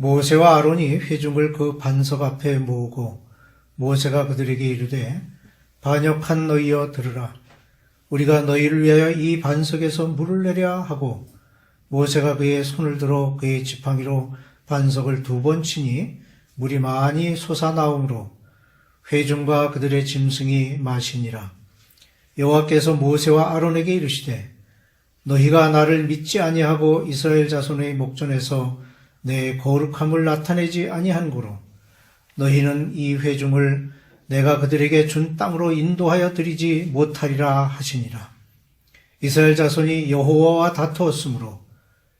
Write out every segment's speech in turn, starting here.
모세와 아론이 회중을 그 반석 앞에 모으고 모세가 그들에게 이르되 반역한 너희여 들으라. 우리가 너희를 위하여 이 반석에서 물을 내랴 하고 모세가 그의 손을 들어 그의 지팡이로 반석을 두 번 치니 물이 많이 솟아나오므로 회중과 그들의 짐승이 마시니라. 여호와께서 모세와 아론에게 이르시되 너희가 나를 믿지 아니하고 이스라엘 자손의 목전에서 내 거룩함을 나타내지 아니한 고로 너희는 이 회중을 내가 그들에게 준 땅으로 인도하여 드리지 못하리라 하시니라. 이스라엘 자손이 여호와와 다투었으므로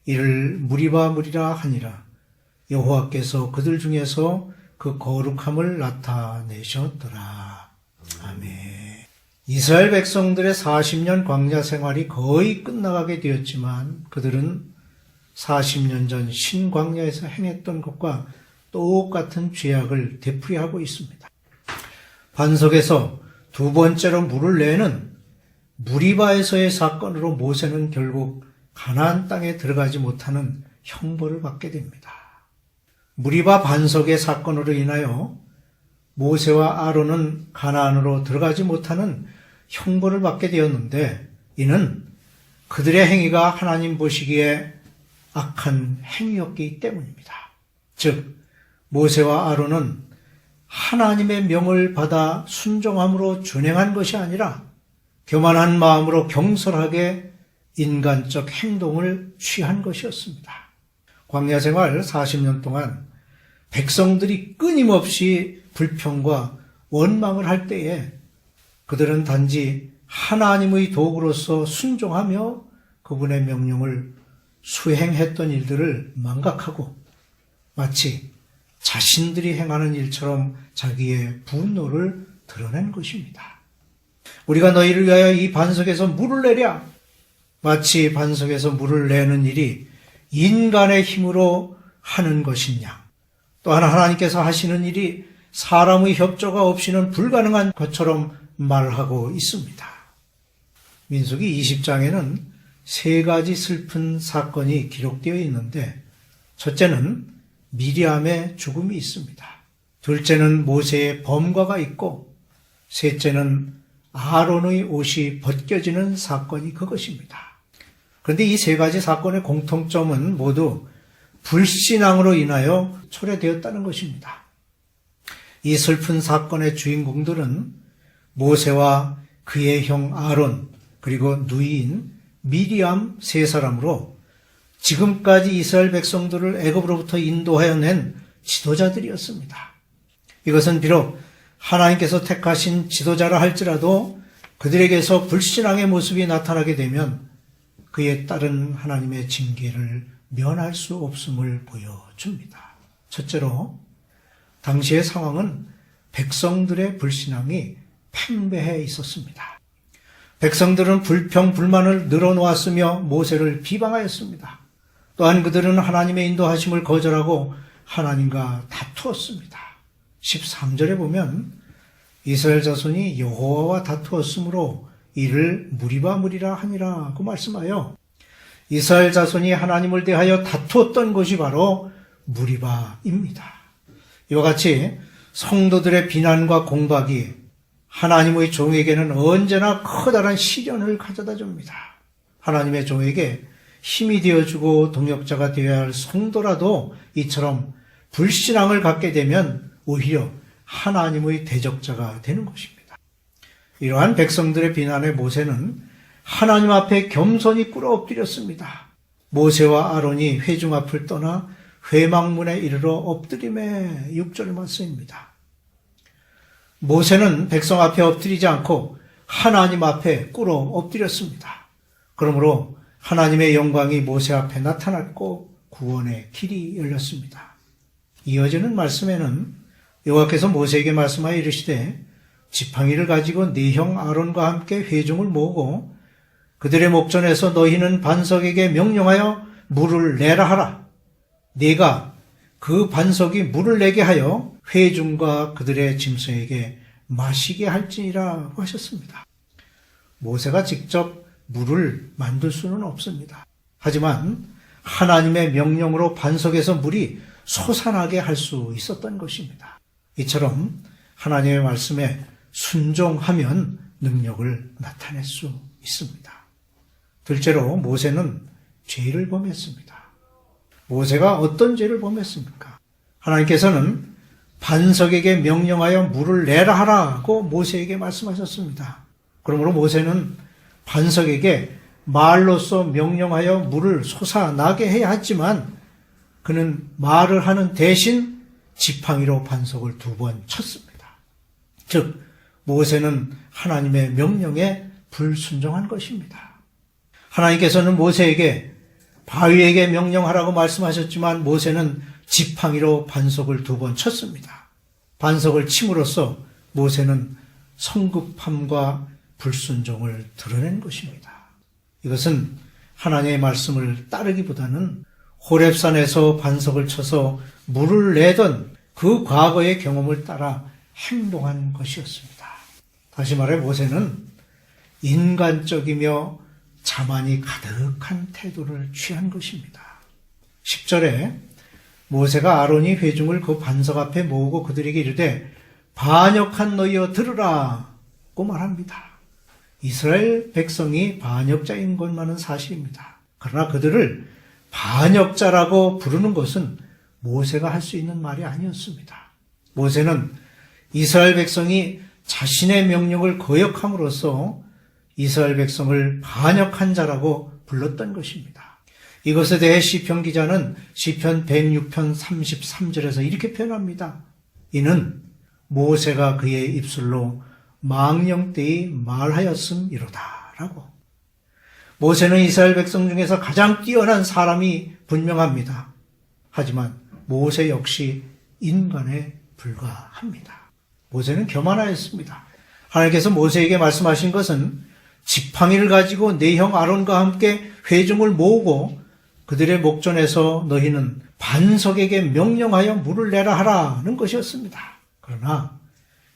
이를 무리바 무리라 하니라. 여호와께서 그들 중에서 그 거룩함을 나타내셨더라. 아멘. 이스라엘 백성들의 40년 광야 생활이 거의 끝나가게 되었지만 그들은 40년 전 신광야에서 행했던 것과 똑같은 죄악을 되풀이하고 있습니다. 반석에서 두 번째로 물을 내는 무리바에서의 사건으로 모세는 결국 가나안 땅에 들어가지 못하는 형벌을 받게 됩니다. 무리바 반석의 사건으로 인하여 모세와 아론은 가나안으로 들어가지 못하는 형벌을 받게 되었는데 이는 그들의 행위가 하나님 보시기에 악한 행위였기 때문입니다. 즉 모세와 아론은 하나님의 명을 받아 순종함으로 준행한 것이 아니라 교만한 마음으로 경솔하게 인간적 행동을 취한 것이었습니다. 광야 생활 40년 동안 백성들이 끊임없이 불평과 원망을 할 때에 그들은 단지 하나님의 도구로서 순종하며 그분의 명령을 수행했던 일들을 망각하고 마치 자신들이 행하는 일처럼 자기의 분노를 드러낸 것입니다. 우리가 너희를 위하여 이 반석에서 물을 내랴. 마치 반석에서 물을 내는 일이 인간의 힘으로 하는 것이냐. 또한 하나님께서 하시는 일이 사람의 협조가 없이는 불가능한 것처럼 말하고 있습니다. 민수기 20장에는 세 가지 슬픈 사건이 기록되어 있는데 첫째는 미리암의 죽음이 있습니다. 둘째는 모세의 범과가 있고 셋째는 아론의 옷이 벗겨지는 사건이 그것입니다. 그런데 이 세 가지 사건의 공통점은 모두 불신앙으로 인하여 초래되었다는 것입니다. 이 슬픈 사건의 주인공들은 모세와 그의 형 아론 그리고 누이인 미리암 세 사람으로 지금까지 이스라엘 백성들을 애굽으로부터 인도하여 낸 지도자들이었습니다. 이것은 비록 하나님께서 택하신 지도자라 할지라도 그들에게서 불신앙의 모습이 나타나게 되면 그에 따른 하나님의 징계를 면할 수 없음을 보여줍니다. 첫째로 당시의 상황은 백성들의 불신앙이 팽배해 있었습니다. 백성들은 불평, 불만을 늘어놓았으며 모세를 비방하였습니다. 또한 그들은 하나님의 인도하심을 거절하고 하나님과 다투었습니다. 13절에 보면 이스라엘 자손이 여호와와 다투었으므로 이를 무리바 무리라 하니라고 말씀하여 이스라엘 자손이 하나님을 대하여 다투었던 것이 바로 무리바입니다. 이와 같이 성도들의 비난과 공박이 하나님의 종에게는 언제나 커다란 시련을 가져다 줍니다. 하나님의 종에게 힘이 되어주고 동역자가 되어야 할 성도라도 이처럼 불신앙을 갖게 되면 오히려 하나님의 대적자가 되는 것입니다. 이러한 백성들의 비난에 모세는 하나님 앞에 겸손히 꿇어 엎드렸습니다. 모세와 아론이 회중 앞을 떠나 회망문에 이르러 엎드림의 6절 말씀입니다. 모세는 백성 앞에 엎드리지 않고 하나님 앞에 꿇어 엎드렸습니다. 그러므로 하나님의 영광이 모세 앞에 나타났고 구원의 길이 열렸습니다. 이어지는 말씀에는 여호와께서 모세에게 말씀하여 이르시되 지팡이를 가지고 네 형 아론과 함께 회중을 모으고 그들의 목전에서 너희는 반석에게 명령하여 물을 내라 하라. 네가 그 반석이 물을 내게 하여 회중과 그들의 짐승에게 마시게 할지니라고 하셨습니다. 모세가 직접 물을 만들 수는 없습니다. 하지만 하나님의 명령으로 반석에서 물이 솟아나게 할 수 있었던 것입니다. 이처럼 하나님의 말씀에 순종하면 능력을 나타낼 수 있습니다. 둘째로 모세는 죄를 범했습니다. 모세가 어떤 죄를 범했습니까? 하나님께서는 반석에게 명령하여 물을 내라 하라고 모세에게 말씀하셨습니다. 그러므로 모세는 반석에게 말로써 명령하여 물을 솟아나게 해야 했지만 그는 말을 하는 대신 지팡이로 반석을 두 번 쳤습니다. 즉 모세는 하나님의 명령에 불순종한 것입니다. 하나님께서는 모세에게 바위에게 명령하라고 말씀하셨지만 모세는 지팡이로 반석을 두 번 쳤습니다. 반석을 침으로써 모세는 성급함과 불순종을 드러낸 것입니다. 이것은 하나님의 말씀을 따르기보다는 호랩산에서 반석을 쳐서 물을 내던 그 과거의 경험을 따라 행동한 것이었습니다. 다시 말해 모세는 인간적이며 자만이 가득한 태도를 취한 것입니다. 10절에 모세가 아론이 회중을 그 반석 앞에 모으고 그들에게 이르되 반역한 너희여 들으라고 말합니다. 이스라엘 백성이 반역자인 것만은 사실입니다. 그러나 그들을 반역자라고 부르는 것은 모세가 할 수 있는 말이 아니었습니다. 모세는 이스라엘 백성이 자신의 명령을 거역함으로써 이스라엘 백성을 반역한 자라고 불렀던 것입니다. 이것에 대해 시편 기자는 시편 106편 33절에서 이렇게 표현합니다. 이는 모세가 그의 입술로 망령되이 말하였음이로다라고. 모세는 이스라엘 백성 중에서 가장 뛰어난 사람이 분명합니다. 하지만 모세 역시 인간에 불과합니다. 모세는 교만하였습니다. 하나님께서 모세에게 말씀하신 것은 지팡이를 가지고 내형 아론과 함께 회중을 모으고 그들의 목전에서 너희는 반석에게 명령하여 물을 내라 하라는 것이었습니다. 그러나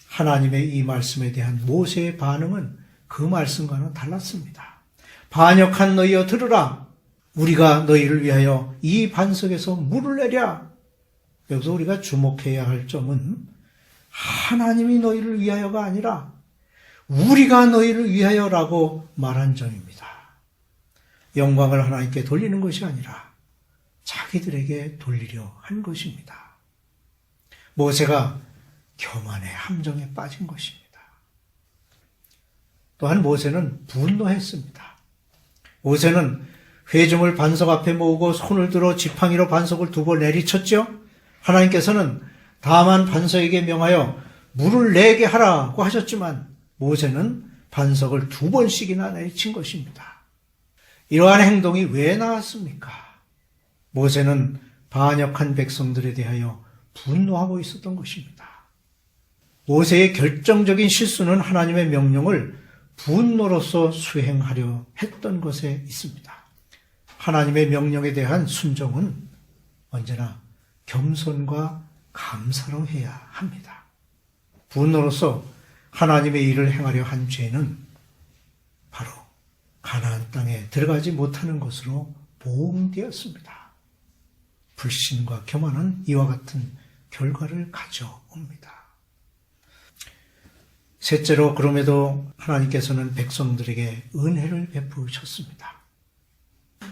하나님의 이 말씀에 대한 모세의 반응은 그 말씀과는 달랐습니다. 반역한 너희여 들으라. 우리가 너희를 위하여 이 반석에서 물을 내랴. 여기서 우리가 주목해야 할 점은 하나님이 너희를 위하여가 아니라 우리가 너희를 위하여라고 말한 점입니다. 영광을 하나님께 돌리는 것이 아니라 자기들에게 돌리려 한 것입니다. 모세가 교만의 함정에 빠진 것입니다. 또한 모세는 분노했습니다. 모세는 회중을 반석 앞에 모으고 손을 들어 지팡이로 반석을 두 번 내리쳤죠. 하나님께서는 다만 반석에게 명하여 물을 내게 하라고 하셨지만 모세는 반석을 두 번씩이나 내친 것입니다. 이러한 행동이 왜 나왔습니까? 모세는 반역한 백성들에 대하여 분노하고 있었던 것입니다. 모세의 결정적인 실수는 하나님의 명령을 분노로서 수행하려 했던 것에 있습니다. 하나님의 명령에 대한 순종은 언제나 겸손과 감사로 해야 합니다. 분노로서 하나님의 일을 행하려 한 죄는 바로 가나안 땅에 들어가지 못하는 것으로 보응되었습니다. 불신과 교만은 이와 같은 결과를 가져옵니다. 셋째로 그럼에도 하나님께서는 백성들에게 은혜를 베푸셨습니다.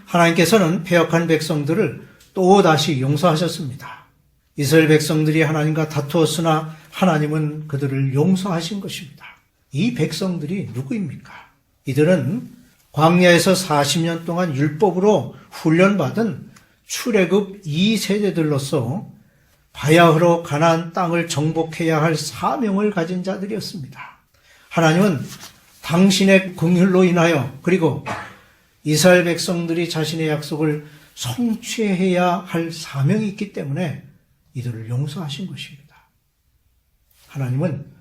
하나님께서는 폐역한 백성들을 또 다시 용서하셨습니다. 이스라엘 백성들이 하나님과 다투었으나 하나님은 그들을 용서하신 것입니다. 이 백성들이 누구입니까? 이들은 광야에서 40년 동안 율법으로 훈련받은 출애굽 2세대들로서 바야흐로 가나안 땅을 정복해야 할 사명을 가진 자들이었습니다. 하나님은 당신의 긍휼로 인하여 그리고 이스라엘 백성들이 자신의 약속을 성취해야 할 사명이 있기 때문에 이들을 용서하신 것입니다. 하나님은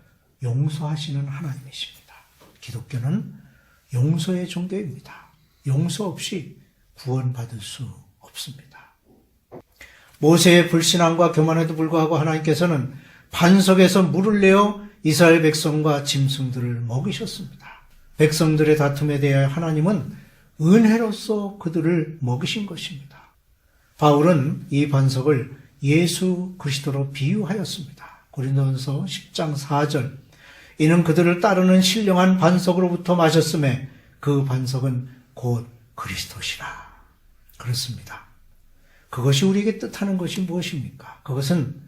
용서하시는 하나님이십니다. 기독교는 용서의 종교입니다. 용서 없이 구원받을 수 없습니다. 모세의 불신앙과 교만에도 불구하고 하나님께서는 반석에서 물을 내어 이스라엘 백성과 짐승들을 먹이셨습니다. 백성들의 다툼에 대해 하나님은 은혜로서 그들을 먹이신 것입니다. 바울은 이 반석을 예수 그리스도로 비유하였습니다. 고린도전서 10장 4절 이는 그들을 따르는 신령한 반석으로부터 마셨음에 그 반석은 곧 그리스도시라. 그렇습니다. 그것이 우리에게 뜻하는 것이 무엇입니까? 그것은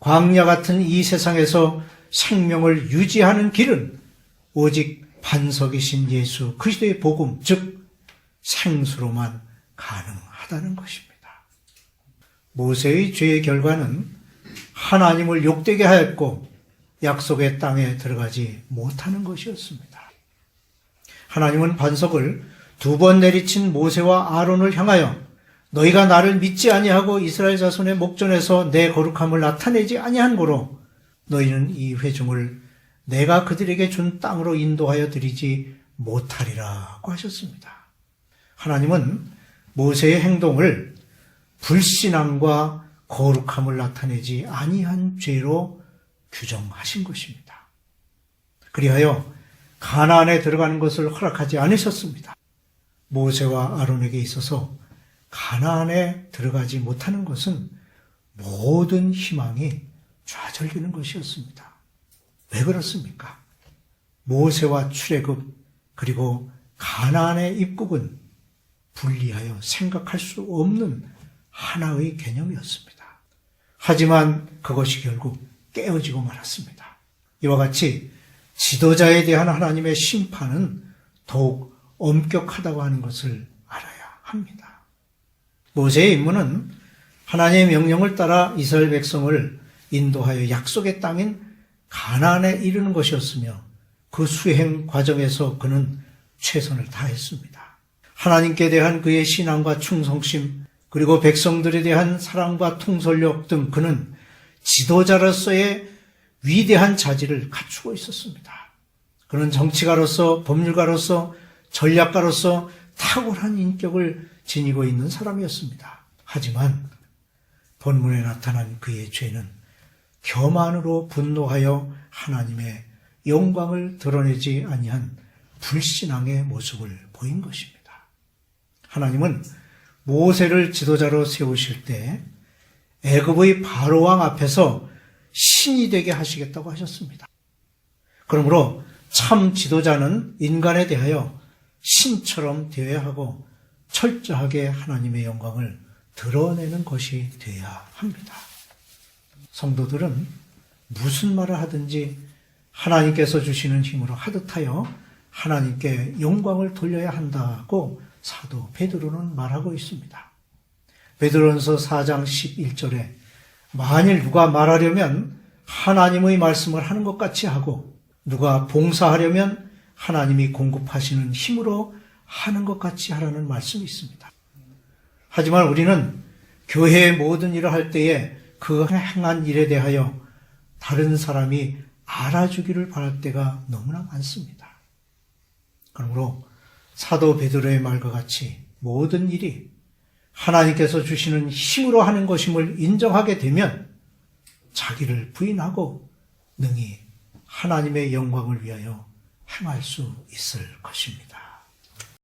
광야 같은 이 세상에서 생명을 유지하는 길은 오직 반석이신 예수 그리스도의 복음, 즉 생수로만 가능하다는 것입니다. 모세의 죄의 결과는 하나님을 욕되게 하였고 약속의 땅에 들어가지 못하는 것이었습니다. 하나님은 반석을 두 번 내리친 모세와 아론을 향하여 너희가 나를 믿지 아니하고 이스라엘 자손의 목전에서 내 거룩함을 나타내지 아니한 고로 너희는 이 회중을 내가 그들에게 준 땅으로 인도하여 드리지 못하리라고 하셨습니다. 하나님은 모세의 행동을 불신앙과 거룩함을 나타내지 아니한 죄로 규정하신 것입니다. 그리하여 가나안에 들어가는 것을 허락하지 않으셨습니다. 모세와 아론에게 있어서 가나안에 들어가지 못하는 것은 모든 희망이 좌절되는 것이었습니다. 왜 그렇습니까? 모세와 출애굽 그리고 가나안의 입국은 분리하여 생각할 수 없는 하나의 개념이었습니다. 하지만 그것이 결국 깨어지고 말았습니다. 이와 같이 지도자에 대한 하나님의 심판은 더욱 엄격하다고 하는 것을 알아야 합니다. 모세의 임무는 하나님의 명령을 따라 이스라엘 백성을 인도하여 약속의 땅인 가나안에 이르는 것이었으며 그 수행 과정에서 그는 최선을 다했습니다. 하나님께 대한 그의 신앙과 충성심 그리고 백성들에 대한 사랑과 통솔력 등 그는 지도자로서의 위대한 자질을 갖추고 있었습니다. 그는 정치가로서 법률가로서 전략가로서 탁월한 인격을 지니고 있는 사람이었습니다. 하지만 본문에 나타난 그의 죄는 교만으로 분노하여 하나님의 영광을 드러내지 아니한 불신앙의 모습을 보인 것입니다. 하나님은 모세를 지도자로 세우실 때 애굽의 바로 왕 앞에서 신이 되게 하시겠다고 하셨습니다. 그러므로 참 지도자는 인간에 대하여 신처럼 되어야 하고 철저하게 하나님의 영광을 드러내는 것이 되어야 합니다. 성도들은 무슨 말을 하든지 하나님께서 주시는 힘으로 하듯하여 하나님께 영광을 돌려야 한다고 사도 베드로는 말하고 있습니다. 베드로전서 4장 11절에 만일 누가 말하려면 하나님의 말씀을 하는 것 같이 하고 누가 봉사하려면 하나님이 공급하시는 힘으로 하는 것 같이 하라는 말씀이 있습니다. 하지만 우리는 교회의 모든 일을 할 때에 그 행한 일에 대하여 다른 사람이 알아주기를 바랄 때가 너무나 많습니다. 그러므로 사도 베드로의 말과 같이 모든 일이 하나님께서 주시는 힘으로 하는 것임을 인정하게 되면 자기를 부인하고 능히 하나님의 영광을 위하여 행할 수 있을 것입니다.